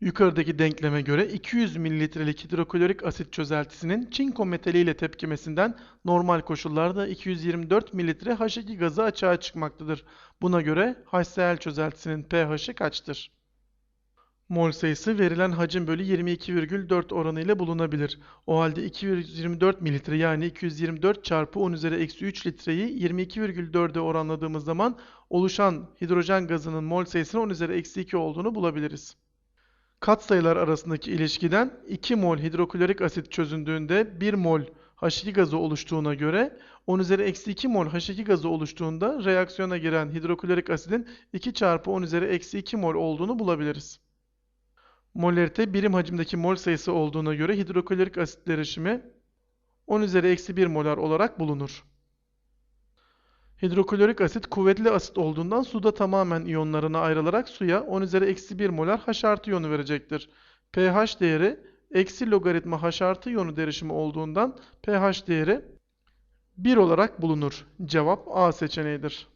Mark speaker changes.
Speaker 1: Yukarıdaki denkleme göre 200 mililitrelik hidroklorik asit çözeltisinin çinko metaliyle tepkimesinden normal koşullarda 224 mililitre H2 gazı açığa çıkmaktadır. Buna göre HCl çözeltisinin pH'i kaçtır? Mol sayısı verilen hacim bölü 22,4 oranı ile bulunabilir. O halde 224 mililitre yani 224 çarpı 10 üzeri eksi 3 litreyi 22,4'e oranladığımız zaman oluşan hidrojen gazının mol sayısının 10 üzeri eksi 2 olduğunu bulabiliriz. Katsayılar arasındaki ilişkiden 2 mol hidroklorik asit çözündüğünde 1 mol H2 gazı oluştuğuna göre 10 üzeri eksi 2 mol H2 gazı oluştuğunda reaksiyona giren hidroklorik asidin 2 çarpı 10 üzeri eksi 2 mol olduğunu bulabiliriz. Molarite birim hacimdeki mol sayısı olduğuna göre hidroklorik asit derişimi 10 üzeri eksi 1 molar olarak bulunur. Hidroklorik asit kuvvetli asit olduğundan suda tamamen iyonlarına ayrılarak suya 10 üzeri eksi 1 molar H artı iyonu verecektir. pH değeri eksi logaritma H artı iyonu derişimi olduğundan pH değeri 1 olarak bulunur. Cevap A seçeneğidir.